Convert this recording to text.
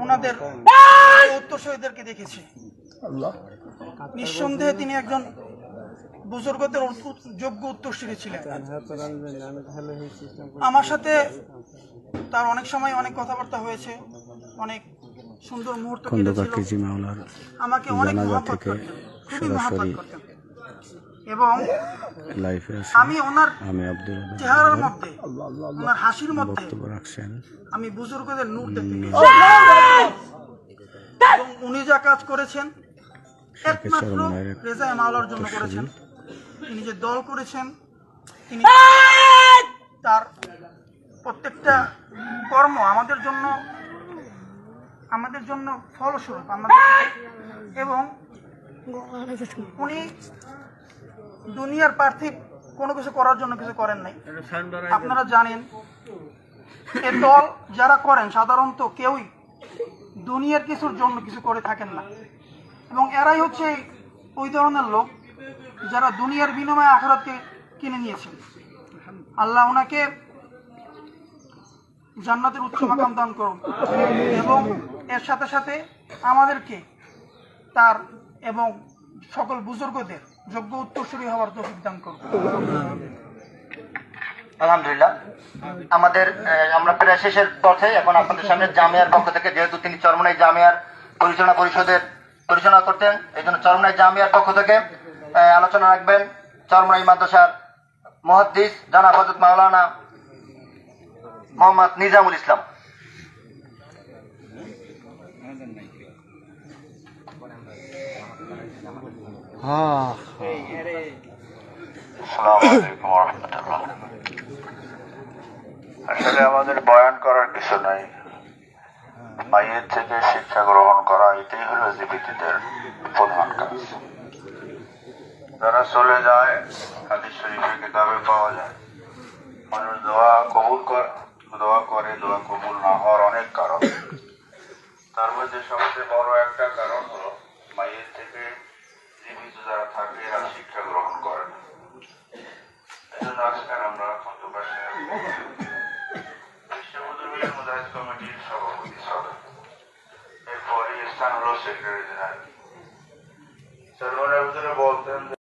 ওনাদের উত্তরসূরিদেরকে দেখেছি। নিঃসন্দেহে তিনি একজন বুজুর্গদের যোগ্য উত্তরসূরি ছিলেন আমার সাথে তার অনেক সময় অনেক কথাবার্তা হয়েছে অনেক সুন্দর মুহূর্ত আমাকে অনেক থেকে করতেন খুবই সরাসরি করতেন। এবং লাইফে আমি ওনার আমি আব্দুল চেহারার মধ্যে ওনার হাসির মধ্যে রাখছেন। আমি বুজুর্গদের নূর দেখতে এবং উনি যা কাজ করেছেন একমাত্র এক মাওলার জন্য করেছেন। তিনি যে দল করেছেন তিনি তার প্রত্যেকটা কর্ম আমাদের জন্য আমাদের জন্য ফলস্বরূপ আমাদের এবং উনি দুনিয়ার পার্থিব কোনো কিছু করার জন্য কিছু করেন নাই। আপনারা জানেন এ দল যারা করেন সাধারণত কেউই দুনিয়ার কিছুর জন্য কিছু করে থাকেন না। এবং এরাই হচ্ছে ওই ধরনের লোক যারা দুনিয়ার বিনিময়ে আখরাতকে কিনে নিয়েছেন। আল্লাহ ওনাকে জান্নাতের উচ্চ মাকাম দান করুন এবং এর সাথে সাথে আমাদেরকে তার এবং সকল বুজুর্গদের যোগ্য উত্তরসূরি হওয়ার তৌফিক দান করুন আলহামদুলিল্লাহ। আমাদের আমরা প্রায় শেষের পথে এখন আপনাদের সামনে জামিয়ার পক্ষ থেকে, যেহেতু তিনি চরমনাই জামিয়ার পরিচালনা পরিষদের পরিচালনা করতেন এই জন্য চরমনাই জামিয়ার পক্ষ থেকে আলোচনা রাখবেন চরমনাই মাদ্রাসার মহাদ্দিস জানাব হজরত মাওলানা মোহাম্মদ নিজামুল ইসলাম। আসলে আমাদের বয়ান করার কিছু নাই। মায়ের থেকে শিক্ষা গ্রহণ করা, এটাই হলো জীবিতদের প্রধান কাজ। যারা চলে যায় হাদিস শরীফের কিতাবে পাওয়া যায়। মানুষ দোয়া কবুল করে, দোয়া করে, দোয়া কবুল না হওয়ার অনেক কারণ। তার মধ্যে সবচেয়ে বড় একটা কারণ হলো नुकसान हो सकता बोलते हैं